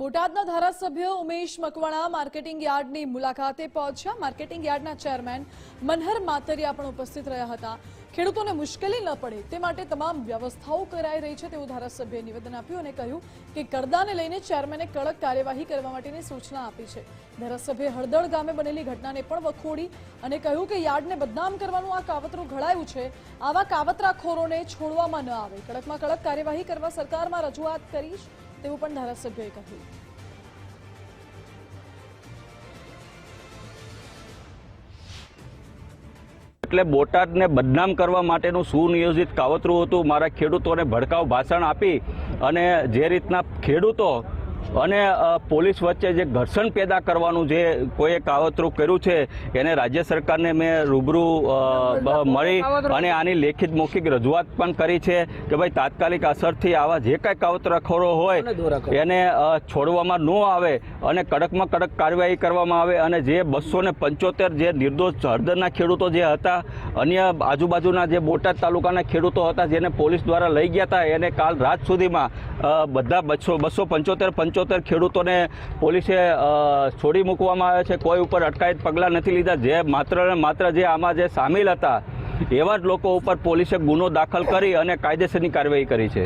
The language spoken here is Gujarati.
બોટાદના ધારાસભ્ય ઉમેશ મકવાણા માર્કેટિંગ યાર્ડની મુલાકાતે પહોંચ્યા. માર્કેટિંગ યાર્ડના ચેરમેન મનહર માતરિયા પણ ઉપસ્થિત રહ્યા હતા. ખેડૂતોને મુશ્કેલી ન પડે તે માટે તમામ વ્યવસ્થાઓ કરાઈ રહી છે તેવું ધારાસભ્યએ નિવેદન આપ્યું અને કહ્યું કે કરદાને લઈને ચેરમેને કડક કાર્યવાહી કરવા માટેની સૂચના આપી છે. ધારાસભ્યએ હળદળ ગામે બનેલી ઘટનાને પણ વખોડી અને કહ્યું કે યાર્ડને બદનામ કરવાનું આ કાવતરું ઘડાયું છે. આવા કાવતરાખોરોને છોડવામાં ન આવે. કડકમાં કડક કાર્યવાહી કરવા સરકારમાં રજૂઆત કરીશ. તેવું પણ ધારાસભ્યએ કહ્યું. એટલે બોટાદને બદનામ કરવા માટેનું સુનિયોજિત કાવતરું હતું. મારા ખેડૂતોને ભડકાવ ભાષણ આપી અને જે રીતના ખેડૂતો અને પોલીસ વચ્ચે જે ઘર્ષણ પેદા કરવાનું જે કોઈએ કાવતરું કર્યું છે એને રાજ્ય સરકારને મેં રૂબરૂ મળી અને આની લેખિત મૌખિક રજૂઆત પણ કરી છે કે ભાઈ તાત્કાલિક અસરથી આવા જે કાંઈ કાવતરખોરો હોય એને છોડવામાં ન આવે અને કડકમાં કડક કાર્યવાહી કરવામાં આવે અને જે બસો ને પંચોતેર જે નિર્દોષ હળદરના ખેડૂતો જે હતા અન્ય આજુબાજુના જે બોટાદ તાલુકાના ખેડૂતો હતા જેને પોલીસ દ્વારા લઈ ગયા હતા એને કાલ રાત સુધીમાં બધા બસો બસો પંચોતેર પંચોતેર ખેડૂતોને પોલીસે છોડી મૂકવામાં આવ્યા છે. કોઈ ઉપર અટકાયત પગલાં નથી લીધા. જે માત્ર ને માત્ર જે આમાં જે સામેલ હતા, એવા જ લોકો ઉપર પોલીસે ગુનો દાખલ કરી અને કાયદેસરની કાર્યવાહી કરી છે.